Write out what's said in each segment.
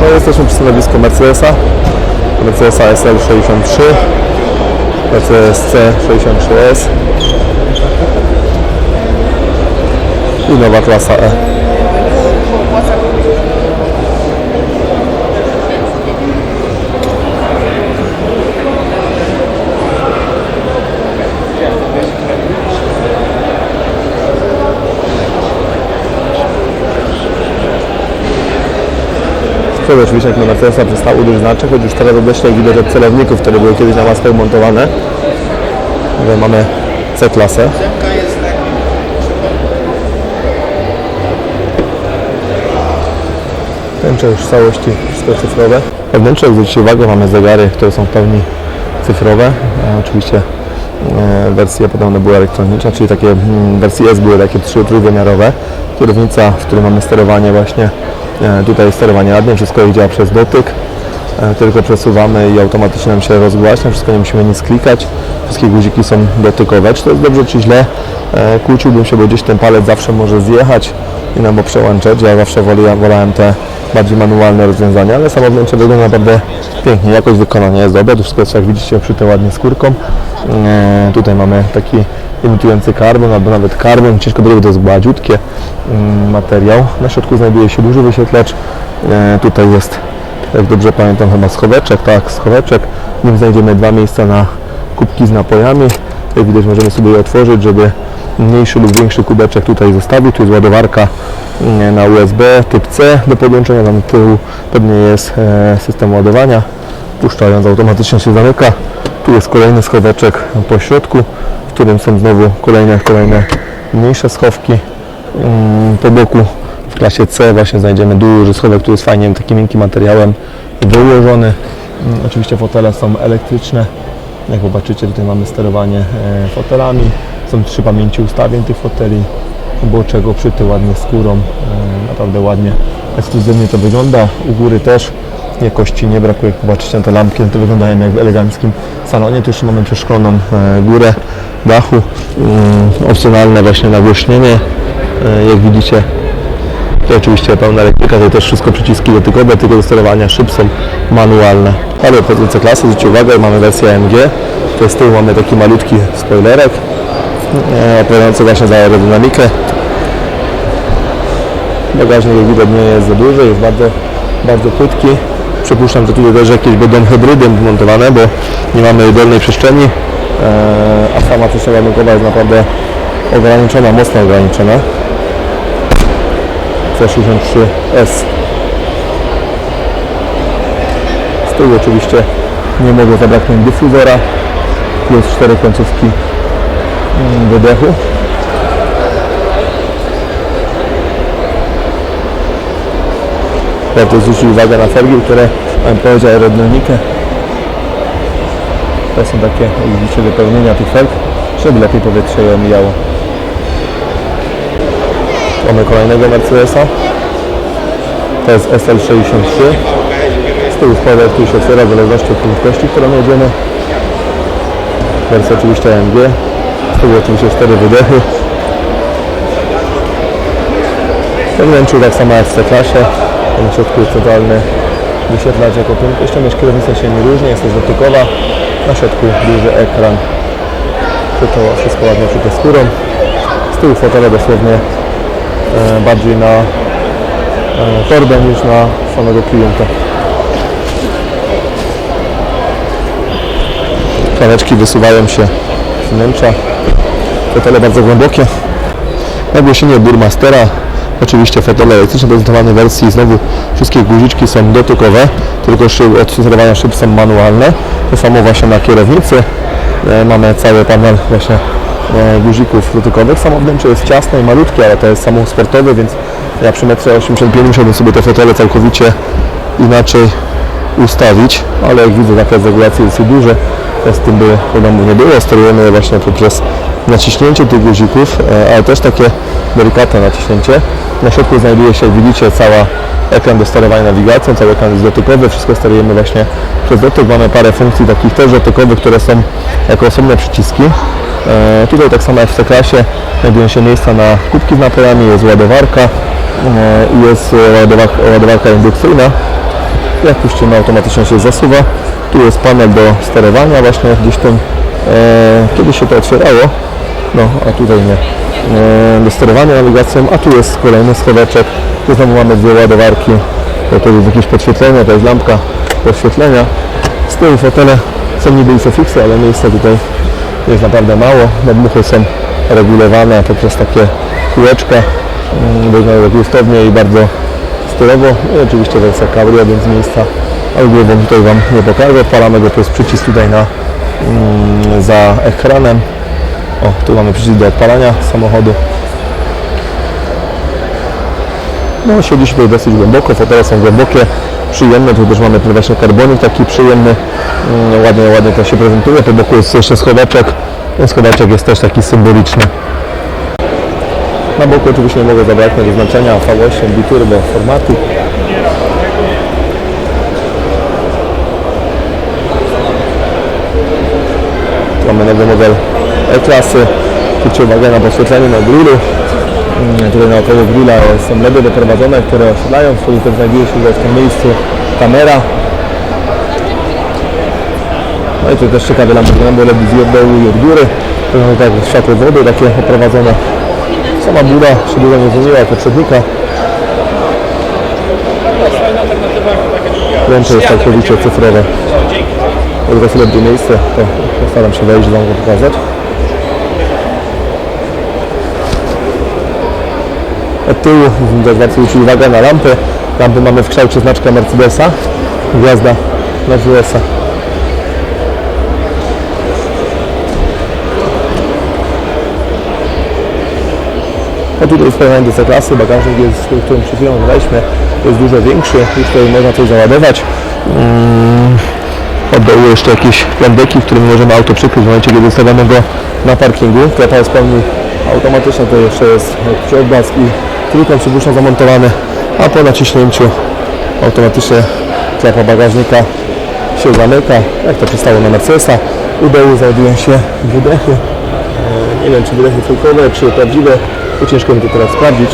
No, jesteśmy przy stanowisku Mercedesa. Mercedesa SL63, Mercedes C63S i nowa klasa E. Wtedy oczywiście jak na Mercedesa przestał uderzyć choć już teraz odeśle widać od celowników, które były kiedyś na maskach montowane. Tutaj mamy C-klasę. Wnętrze już w całości wszystko cyfrowe. We wnętrzu, jak zwrócicie uwagę, mamy zegary, które są w pełni cyfrowe. E, oczywiście e, wersje podobne były elektroniczne, czyli takie mm, wersje S były takie trzy, trójwymiarowe. Kierownica, w której mamy sterowanie właśnie, e, tutaj sterowanie radiem, wszystko działa przez dotyk. E, Tylko przesuwamy i automatycznie nam się rozgłaśnia, wszystko nie musimy nic klikać. Wszystkie guziki są dotykowe. Czy to jest dobrze, czy źle? E, Kłóciłbym się, bo gdzieś ten palec zawsze może zjechać i nam przełączać. Ja zawsze wolałem te bardziej manualne rozwiązania, ale samo wnętrze wygląda naprawdę pięknie. Jakość wykonania jest dobra, to wszystko jest jak widzicie przy ładnie skórką. Tutaj mamy taki imitujący karbon albo nawet karbon, ciężko bo to jest gładziutkie mm, materiał. Na środku znajduje się duży wyświetlacz. E, tutaj jest, jak dobrze pamiętam, chyba schoweczek, tak, schoweczek. W nim znajdziemy dwa miejsca na kubki z napojami. Jak widać możemy sobie je otworzyć, żeby mniejszy lub większy kubeczek tutaj zostawić. Tu jest ładowarka mm, na USB typ C do podłączenia. Tam tyłu pewnie jest e, system ładowania. Puszczając automatycznie się zamyka. Tu jest kolejny schoweczek po środku, w którym są znowu kolejne, kolejne mniejsze schowki. Mm, Po boku w klasie C właśnie znajdziemy duży schowek, który jest fajnie takim miękkim materiałem wyłożony. Mm, Oczywiście fotele są elektryczne. Jak zobaczycie tutaj mamy sterowanie e, fotelami. Są trzy pamięci ustawień tych foteli. Boczego przyty ładnie skórą. E, Naprawdę ładnie, ekskluzywnie to wygląda. U góry też jakości nie brakuje. Jak popatrzycie na te lampki, to wyglądają jak w eleganckim salonie. Tu jeszcze mamy przeszkloną e, górę dachu. Mm, Opcjonalne właśnie nagłośnienie. E, Jak widzicie to oczywiście pełna elektryka, to też wszystko przyciski dotykowe, tylko do sterowania szyb są manualne. Ale obchodzące klasy, zwróćcie uwagę, mamy wersję AMG, to z tyłu mamy taki malutki spoilerek, e, odpowiadający właśnie za aerodynamikę. Bagażnik jak widać nie jest za duży, jest bardzo, bardzo płytki. Przypuszczam, że tutaj też jakieś będą hybrydy wmontowane, bo nie mamy dolnej przestrzeni, e, a sama przestrzeń ładunkowa jest naprawdę ograniczona, mocno ograniczona. C63S. Z tyłu oczywiście nie mogło zabraknąć dyfuzora plus cztery końcówki mm, wydechu. Warto zwrócić uwagę na felgi, które mam powiedział aerodynamikę. To są takie, jak widzicie, wypełnienia tych felg, żeby lepiej powietrze je omijało. Mamy kolejnego Mercedesa. To jest SL63. Z tyłu spoiler tu się otwiera w zależności od prędkości, którą jedziemy. Wersja oczywiście AMG. Z tyłu oczywiście cztery wydechy. We wnętrzu tak samo jak w C-klasie. Na środku jest centralny wyświetlacz jako prędkościomierz. Kierownica się nie różni, jest też dotykowa. Na środku duży ekran. To wszystko ładnie przykryte skórą. Z tyłu fotele dosłownie e, bardziej na e, torbę niż na samego klienta. Klaneczki wysuwają się z wnętrza. Fotele bardzo głębokie. Nagłośnienie Burmastera. Oczywiście fotele elektryczne prezentowane w wersji znowu wszystkie guziczki są dotykowe, tylko szyb, od sterowania szyb są manualne. To samo właśnie na kierownicy. E, mamy cały panel właśnie e, guzików dotykowych. Samo wnętrze jest ciasne i malutkie, ale to jest samochód sportowy, więc ja przy 1,85 m musiałbym sobie te fotele całkowicie inaczej ustawić, ale jak widzę zakres regulacji jest duży, z tym by problemu nie było. Sterujemy je właśnie poprzez naciśnięcie tych guzików, e, ale też takie delikatne naciśnięcie. Na środku znajduje się, widzicie, cała ekran do sterowania nawigacją, cały ekran jest dotykowy, wszystko sterujemy właśnie przez dotyk. Mamy parę funkcji takich też dotykowych, które są jako osobne przyciski. E, tutaj tak samo jak w C-klasie znajdują się miejsca na kubki z napojami, jest ładowarka e, i jest ładowarka, indukcyjna. Jak puścimy automatycznie się zasuwa. Tu jest panel do sterowania właśnie gdzieś tym. Kiedyś się to otwierało, no a tutaj nie. E, do sterowania nawigacją, a tu jest kolejny schoweczek. Tu znowu mamy dwie ładowarki. To, jest jakieś podświetlenie, to jest lampka podświetlenia. Z tyłu fotele są niby isofixy, ale miejsca tutaj jest naprawdę mało. Nadmuchy są regulowane poprzez takie kółeczka. Mm, Wyglądają jak lustownie i bardzo stylowo. No I oczywiście wersja cabrio, więc miejsca ogólnie tutaj Wam nie pokażę. Odpalamy go, to jest przycisk tutaj na, mm, za ekranem. O, tu mamy przycisk do odpalania samochodu. No, siedzi tutaj dosyć głęboko, fotele są głębokie, przyjemne. Tu też mamy ten właśnie karbonik taki przyjemny. Mm, Ładnie, ładnie to się prezentuje. Po boku jest jeszcze schoweczek. Ten schoweczek jest też taki symboliczny. Na boku oczywiście nie mogę zabraknąć oznaczenia V8 Biturbo formaty. Tu mamy nowy model E-klasy. Zwróćcie uwagę na podświetlenie na grillu. Mm, Tutaj naokoło grilla są LEDy doprowadzone, które oświetlają. Wtedy też znajduje się tutaj w tym miejscu kamera. No i to też ciekawe lampy, bo LED z dołu i od góry. Są tak światło wody takie oprowadzone. Sama buda się dużo nie zmieniła jak poprzednika. Łącze jest całkowicie cyfrowe. Jak za chwilę miejsce, to postaram się wejść, Wam go pokazać. Od tyłu zwrócił uwagę na lampy. Lampy mamy w kształcie znaczka Mercedesa. Gwiazda Mercedesa. A tutaj jest pełen klasy, bagażnik jest, w którym przed chwilą graliśmy, jest dużo większy, już tutaj można coś załadować. Mm, Od jeszcze jakieś plandeki, którymi możemy auto przykryć w momencie, kiedy stawiamy go na parkingu. Klapa jest w pełni automatyczna, to jeszcze jest odblask i trójkąt przypuszczam zamontowany, a po naciśnięciu automatycznie klapa bagażnika się zamyka, jak to przystało na Mercedesa. U dołu znajdują się wydechy. E, Nie wiem, czy wydechy fejkowe, czy prawdziwe. To ciężko mi to teraz sprawdzić.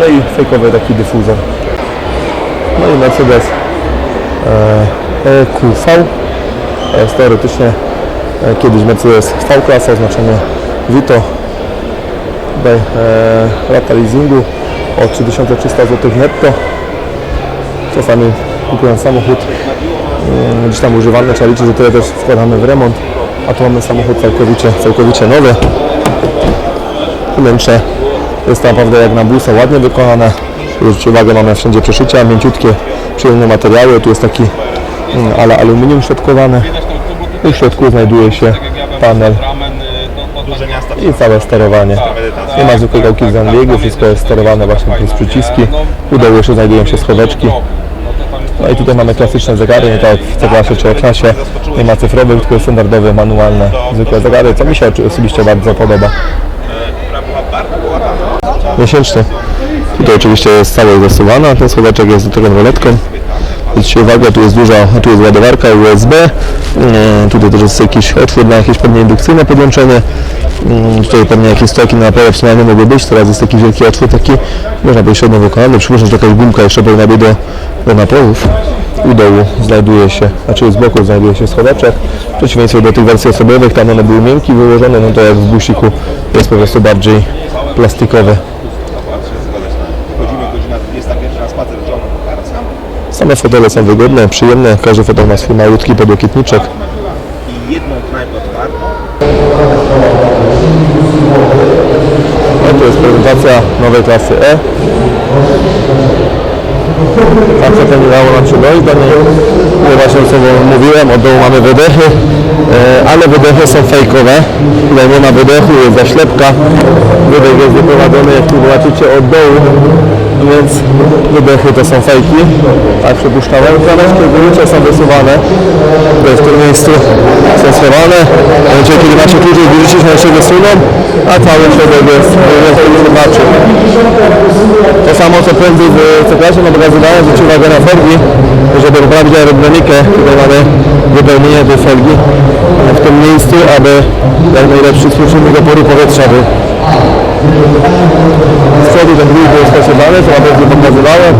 No i fejkowy taki dyfuzor. No i Mercedes e, EQV. To jest teoretycznie e, kiedyś Mercedes V-klasa, oznaczenie Vito. Tutaj e, rata leasingu o 3300 zł netto. Czasami kupując samochód mm, gdzieś tam używany, trzeba liczyć, że tyle też wkładamy w remont, a tu mamy samochód całkowicie, całkowicie nowy. Wnętrze jest naprawdę jak na busa, ładnie wykonane. Zwróćcie uwagę, mamy wszędzie przeszycia, mięciutkie, przyjemne materiały. Tu jest taki mm, ale aluminium środkowane. I w środku znajduje się panel i całe sterowanie. Nie ma zwykłej gałki z anbiegu, wszystko jest sterowane właśnie przez przyciski. U dołu jeszcze znajdują się schoweczki. No i tutaj mamy klasyczne zegary, nie tak jak w C-klasie czy E-klasie. Nie ma cyfrowych, tylko standardowe, manualne, zwykłe zegary, co mi się osobiście bardzo podoba. Miesięczny. Tutaj oczywiście jest cały zasuwana, ten schoweczek jest do tego roletką. Zwróćcie uwagę, tu jest duża, tu jest ładowarka USB, e, tutaj też jest jakiś otwór na jakieś pewnie indukcyjne podłączenie, Mm, tutaj pewnie jakieś stoki na napojów przynajmniej mogły być, teraz jest taki wielki otwór taki, można powiedzieć średnio wykonany, przypuszczam, że jakaś gumka jeszcze powinna być do, do napojów. U dołu znajduje się, znaczy z boku znajduje się schoweczek, w przeciwieństwie do tych wersji osobowych, tam one były miękkie wyłożone, no to jak w busiku jest po prostu bardziej plastikowy. Same fotele są wygodne, przyjemne, każdy fotel ma swój malutki podłokietniczek. i jedną knajpę otwartą. To jest prezentacja nowej klasy E. Tak zapomniało nam się dojść do niej. No właśnie co mówiłem, od dołu mamy wydechy, e, ale wydechy są fejkowe. Tutaj nie ma wydechu, jest zaślepka. Wydech jest wyprowadzony, jak tu zobaczycie, od dołu, więc wydechy to są fejki. Tak przypuszczałem. Klameczki ogólnicze są wysuwane. Tutaj w tym miejscu są momencie, kiedy macie kluczyk, wyrzucić, one się wysuną, a cały środek jest, zobaczy. To samo co prędzej w C-klasie, no pokazywałem, zwróćcie uwagę na felgi, żeby poprawić aerodynamikę. Tutaj mamy wypełnienie tej felgi w tym miejscu, aby jak najlepszy współczynnik oporu powietrza był. Z przodu ten dróg był stosowany, co na pewno pokazywałem.